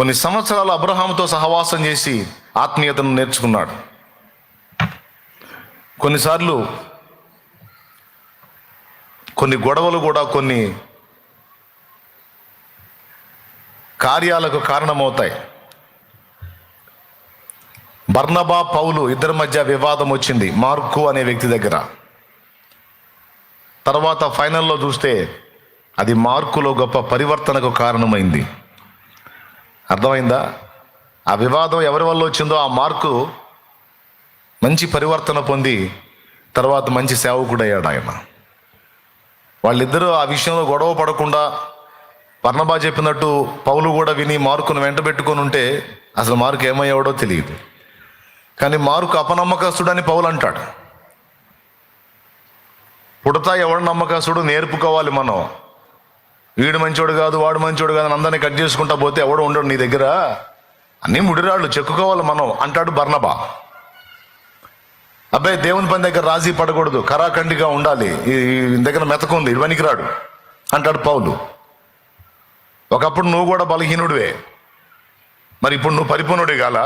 కొన్ని సంవత్సరాలు అబ్రహాంతో సహవాసం చేసి ఆత్మీయతను నేర్చుకున్నాడు. కొన్నిసార్లు కొన్ని గొడవలు కూడా కొన్ని కార్యాలకు కారణమవుతాయి. బర్నబా పౌలు ఇద్దరి మధ్య వివాదం వచ్చింది మార్కు అనే వ్యక్తి దగ్గర. తర్వాత ఫైనల్లో చూస్తే అది మార్కులో గొప్ప పరివర్తనకు కారణమైంది. అర్థమైందా? ఆ వివాదం ఎవరి వల్ల వచ్చిందో ఆ మార్కు మంచి పరివర్తన పొంది తర్వాత మంచి సేవకుడయ్యాడు ఆయన. వాళ్ళిద్దరూ ఆ విషయంలో గొడవ పడకుండా పర్ణబా చెప్పినట్టు పౌలు కూడా విని మార్కును వెంట పెట్టుకొని ఉంటే అసలు మార్కు ఏమయ్యాడో తెలియదు. కానీ మార్కు అపనమ్మకస్తుడని పౌలు అంటాడు. పుడతా ఎవడు నమ్మకస్తుడు? నేర్పుకోవాలి మనం. వీడు మంచోడు కాదు వాడు మంచోడు కాదు అని అందరినీ కట్ చేసుకుంటా పోతే ఎవడు ఉండడు నీ దగ్గర. అన్నీ ముడిరాళ్ళు చెక్కుకోవాలి మనం అంటాడు బర్ణబా అబ్బాయి దేవుని పని దగ్గర రాజీ పడకూడదు కరాఖండిగా ఉండాలి. ఈ ఈ దగ్గర మెతకుంది ఇవనికి రాడు అంటాడు పౌలు. ఒకప్పుడు నువ్వు కూడా బలహీనుడివే. మరి ఇప్పుడు నువ్వు పరిపూర్ణుడి కాల.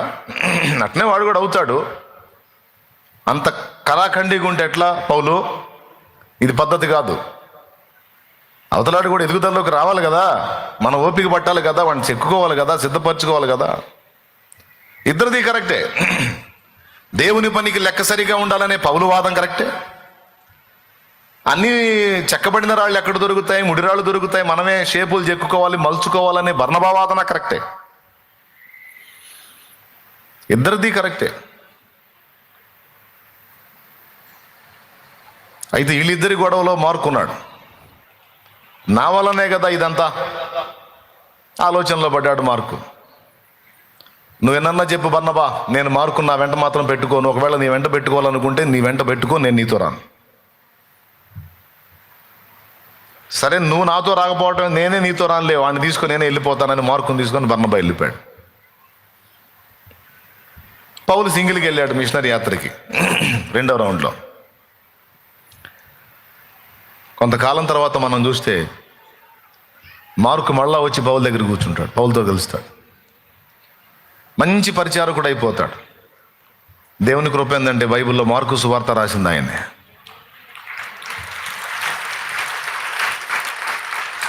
అట్నే వాడు కూడా అవుతాడు. అంత కరాఖండిగా ఉంటే ఎట్లా పౌలు? ఇది పద్ధతి కాదు. అవతలాడు కూడా ఎదుగుదలలోకి రావాలి కదా. మన ఓపిక పట్టాలి కదా. వాడిని చెక్కుకోవాలి కదా. సిద్ధపరచుకోవాలి కదా. ఇద్దరిది కరెక్టే. దేవుని పనికి లెక్క సరిగా ఉండాలనే పౌలు వాదం కరెక్టే. అన్నీ చెక్కబడిన రాళ్ళు ఎక్కడ దొరుకుతాయి? ముడిరాళ్ళు దొరుకుతాయి. మనమే షేపులు చెక్కుకోవాలి మలుచుకోవాలనే భర్ణభావాదన కరెక్టే. ఇద్దరిది కరెక్టే. అయితే వీళ్ళిద్దరి గొడవలో మార్కున్నాడు. నా వల్లనే కదా ఇదంతా? ఆలోచనలో పడ్డాడు మార్కు. నువ్వు ఎన్నన్నా చెప్పు బన్నబా నేను మార్కు నా వెంట మాత్రం పెట్టుకోను. ఒకవేళ నీ వెంట పెట్టుకోవాలనుకుంటే నీ వెంట పెట్టుకో నేను నీతో రాను. సరే నువ్వు నాతో రాకపోవటం నేనే నీతో రానులే. వాడిని తీసుకొని నేనే వెళ్ళిపోతానని మార్కుని తీసుకొని బర్ణబా వెళ్ళిపోయాడు. పౌలు సింగిల్కి వెళ్ళాడు మిషనరీ యాత్రకి. రెండో రౌండ్లో. కొంతకాలం తర్వాత మనం చూస్తే మార్కు మళ్ళా వచ్చి పౌల దగ్గర కూర్చుంటాడు పౌలతో కలుస్తాడు. మంచి పరిచారకుడు అయిపోతాడు. దేవుని కృప ఏంటంటే బైబిల్లో మార్కు సువార్త రాసింది ఆయనే.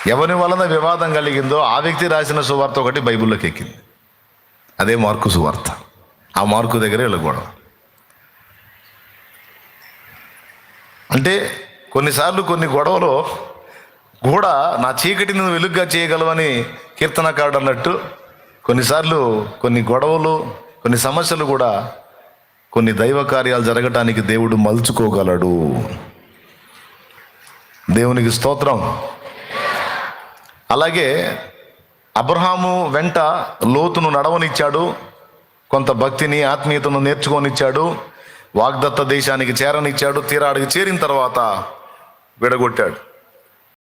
ఎవరి వలన వివాదం కలిగిందో ఆ వ్యక్తి రాసిన సువార్త ఒకటి బైబిల్లోకి ఎక్కింది. అదే మార్కు సువార్త. ఆ మార్కు దగ్గరే వెళ్ళకూడదు. అంటే కొన్నిసార్లు కొన్ని గొడవలు కూడా నా చీకటిని నువ్వు వెలుగ్గా చేయగలవని కీర్తనకారుడు అన్నట్టు కొన్నిసార్లు కొన్ని గొడవలు కొన్ని సమస్యలు కూడా కొన్ని దైవ కార్యాలు జరగటానికి దేవుడు మలుచుకోగలడు. దేవునికి స్తోత్రం. అలాగే అబ్రహాము వెంట లోతును నడవనిచ్చాడు. కొంత భక్తిని ఆత్మీయతను నేర్చుకొనిచ్చాడు. వాగ్దత్త దేశానికి చేరనిచ్చాడు. తీరాడికి చేరిన తర్వాత విడగొట్టాడు.